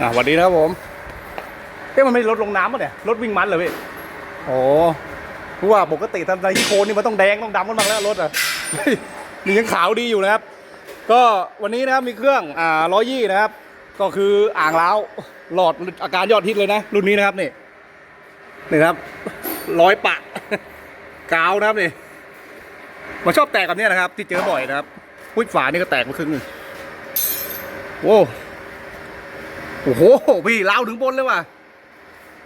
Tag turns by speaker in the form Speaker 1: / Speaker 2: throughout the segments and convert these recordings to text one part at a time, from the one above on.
Speaker 1: อะสวัสดีนะครับผมเอ๊ะมันไม่ลดลงน้ำป่ะเนี่ยรถวิ่งมันเหรอพี่โอ้รู้ว่าปกติทำไรที่โคนนี่มันต้องแดงต้องดำกันบ้างแล้วรถอะเฮ้ยนี่ยังขาวดีอยู่นะครับ ก็วันนี้นะครับมีเครื่องอ่าร้อยยี่นะครับ ก็คืออ่างล้าวหลอดอาการยอดฮิตเลยนะ รุ่นนี้นะครับนี่นี่ครับร้อยปะกาวนะครับนี่มันชอบแตกกับเนี้ยนะครับ ที่เจอบ่อยนะครับพุ้ยฝานี่ก็แตกมาครึ่งนึงโอ้ โอ้โห พี่ล้าวถึงบนเลยว่ะ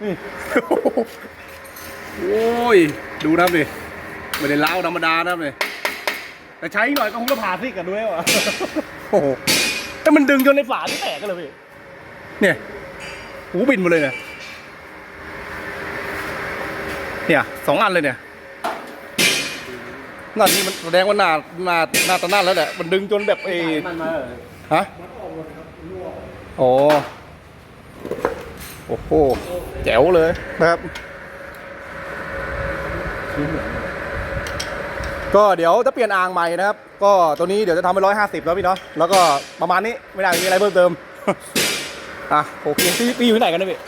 Speaker 1: นี่ โอ้ย ดูนะครับนี่ไม่ได้ล้าวธรรมดานะครับนี่แต่ใช้หน่อยก็คงจะผ่าซิกกันด้วยว่ะ โอ้โห แต่มันดึงจนในฝาที่แตกกันเลยพี่ เนี่ย หูบินมาเลยเนี่ย เนี่ยสองอันเลยเนี่ยนั่นนี่มันแสดงว่าหน้าหน้าหน้าตะนั่นแล้วแหละ มันดึงจนแบบเอ
Speaker 2: มันมาเลย
Speaker 1: ฮะโอ้ โอ้โหแจ๋วเลยนะครับก็เดี๋ยวจะเปลี่ยนอ่างใหม่นะครับ ก็ตัวนี้เดี๋ยวจะทำเป็นร้อยห้าสิบแล้วพี่เนาะแล้วก็ประมาณนี้ไม่ได้มีอะไรเพิ่มเติมอะโอเคพี่พี่อยู่ที่ไหนกันเนี่ยพี่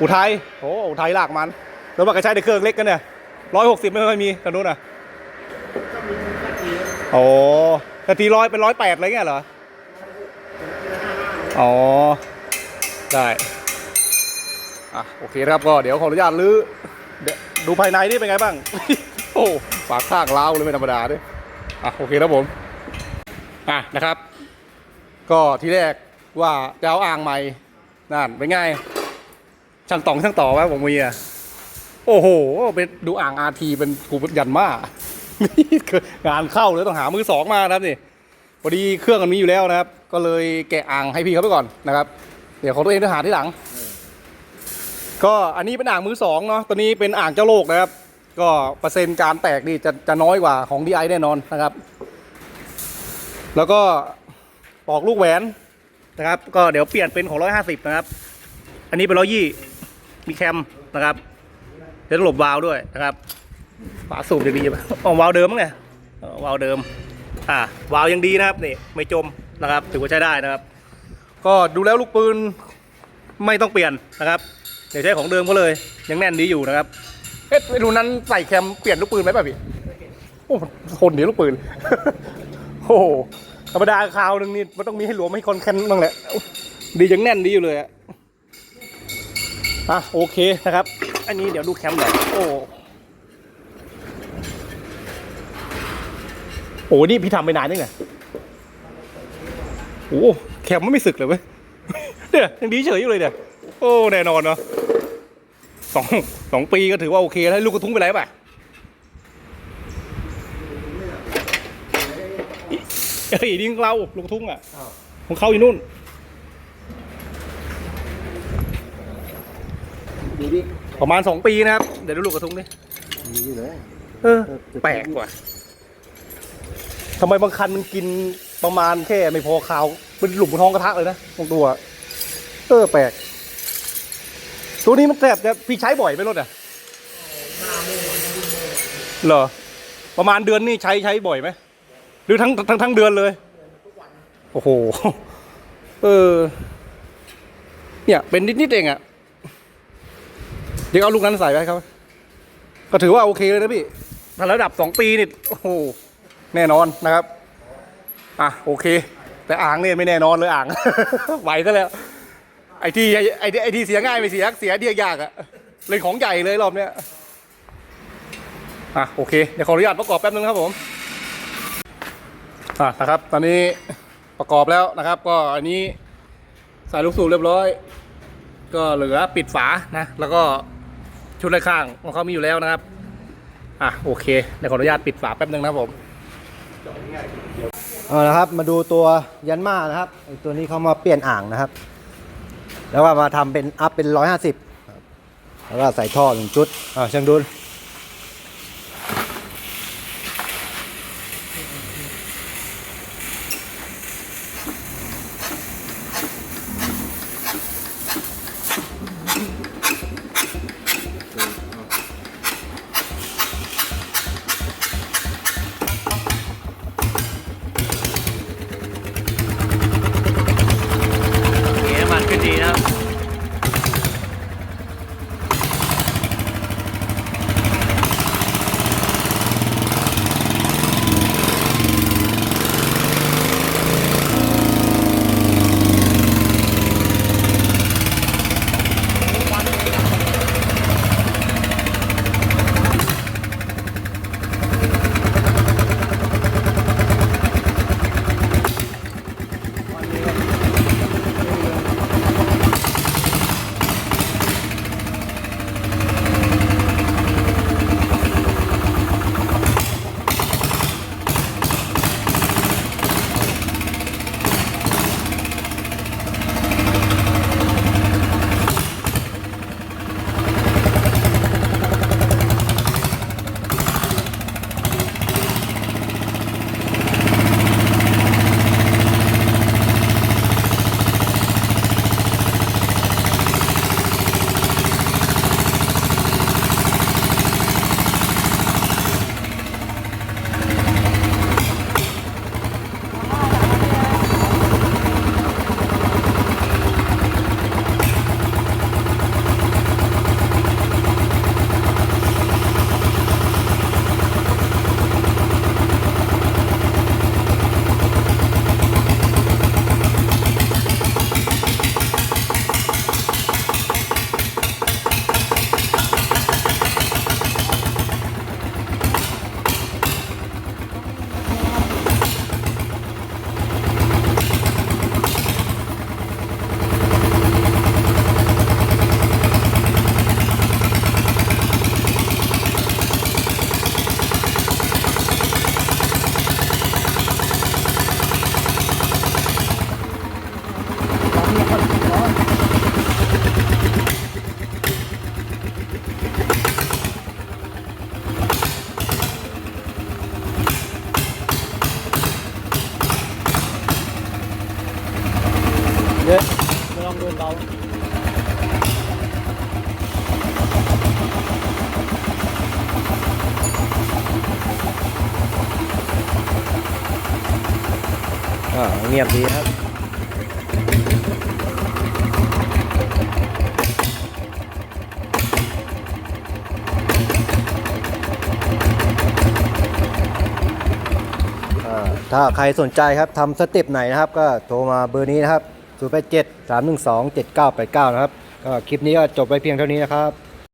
Speaker 1: อุทัยโอ้อุทัยลากมันแล้วมันก็ใช้ในเครื่องเล็กกันเนี่ยร้อยหกสิบไม่ค่อยมีกันนู้นอะโอ้แต่ทีร้อยเป็นร้อยแปดอะไรเงี้ยเหรออ๋อได้ อะโอเคนะครับก็เดี๋ยวขออนุญาตลื้อเดี๋ยวดูภายในนี่เป็นไงบ้าง โอ้ฝาข้างล้าวเลยไม่ธรรมดาด้วยอะโอเคครับผมอะนะครับ ก็ทีแรกว่าจะเอาอ่างใหม่นั่นเป็นไงช่างต่องช่างต่อไว้ผมมีอะโอ้โหเป็นดูอ่างอาทีเป็นกูยันมานี่คืองานเข้าเลยต้องหามือสองมานะครับนี่พอดีเครื่องมันมีอยู่แล้วนะครับ ก็เลยแกะอ่างให้พี่เขาไปก่อนนะครับ เดี๋ยวของตัวเองจะหาที่หลัง ก็อันนี้เป็นอ่างมือสองเนาะตัวนี้เป็นอ่างเจ้าโลกนะครับ ก็เปอร์เซ็นต์การแตกนี่จะจะน้อยกว่าของดีไอแน่นอนนะครับ แล้วก็ปอกลูกแหวนนะครับ ก็เดี๋ยวเปลี่ยนเป็นของร้อยห้าสิบนะครับ อันนี้เป็นร้อยยี่มีแคมนะครับเดี๋ยวต้องหลบวาล์วด้วยนะครับฝาสูบยังดีไหมอ๋อวาล์วเดิมมั้งเนี่ยวาล์วเดิมอ่าวาล์วยังดีนะครับนี่ไม่จมนะครับ ถือว่าใช้ได้นะครับ ก็ดูแล้วลูกปืนไม่ต้องเปลี่ยนนะครับ เดี๋ยวใช้ของเดิมก็เลย ยังแน่นดีอยู่นะครับเอ๊ะไม่รู้นั้นใส่แคมเปลี่ยนลูกปืนไหมป่ะพี่โอ้ทนเดี๋ยวลูกปืน โอ้ธรรมดาคราวหนึ่งนี่มันต้องมีให้หลวมให้คนแคนบ้างแหละดียังแน่นดีอยู่เลยอะอะโอเคนะครับ อันนี้เดี๋ยวดูแคมหน่อยโอ้โหนี่พี่ทำไปนานยังไงโอ้แคมมันไม่สึกเลยเว้ยเนี่ยยังดีเฉยอยู่เลยเนี่ยโอ้แน่นอนเนาะ สองสองปีก็ถือว่าโอเคแล้วลูกกระทุ้งไปไรป่ะเฮ้ยนี่ของเราลูกกระทุ้งอะของเขาอยู่นู่นประมาณสองปีนะครับ เดี๋ยวดูลูกกระทุ้งดิ
Speaker 2: เอ
Speaker 1: อแปลกว่ะทำไมบางคันมันกินประมาณแค่ไม่พอคาวเป็นหลุมท้องกระทะเลยนะบางตัว เออแปลก ตัวนี้มันแสบแต่พี่ใช้บ่อยไหมรถอะเหรอ ประมาณเดือนนี่ใช้ใช้บ่อยไหมหรือทั้งทั้งทั้งเดือนเลยโอ้โหเออ เนี่ย เป็นนิดนิดเองอะ่ะ เดี๋ยวเอาลูกนั้นใส่ไว้ครับ ก็ถือว่าโอเคเลยนะพี่ถ้าระดับสองปีนี่โอ้โหแน่นอนนะครับ อะ โอเค แต่อ่างเนี่ยไม่แน่นอนเลยอ่าง ไหวซะแล้ว ไอ้ที่ไอ้ที่ไอ้ที่เสียง่ายไม่เสียเสียเดียกยากอะเลยของใหญ่เลยรอบเนี้ยอะโอเคเดี๋ยวขออนุญาตประกอบแป๊บนึงครับผมอะนะครับ ตอนนี้ประกอบแล้วนะครับ ก็อันนี้ใส่ลูกสูบเรียบร้อย ก็เหลือปิดฝานะ แล้วก็ชุดไรข้างของเขามีอยู่แล้วนะครับอะโอเคเดี๋ยวขออนุญาตปิดฝาแป๊บนึงนะครับผม
Speaker 2: เอาละครับมาดูตัวยันมานะครับตัวนี้เขามาเปลี่ยนอ่างนะครับ แล้วก็มาทำเป็นอัพเป็นร้อยห้าสิบแล้วก็ใส่ท่อหนึ่งชุดอ่าเชิงดูน เงียบดีครับถ้าใครสนใจครับทำสเต็ปไหนนะครับ ก็โทรมาเบอร์นี้นะครับ 0 8 7 3 1 2 7 9 8 9 นะครับ ก็คลิปนี้ก็จบไปเพียงเท่านี้นะครับ